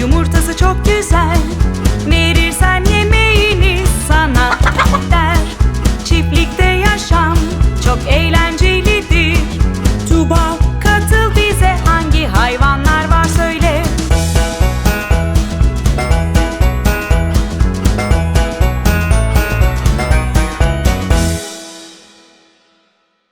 Yumurtası çok güzel.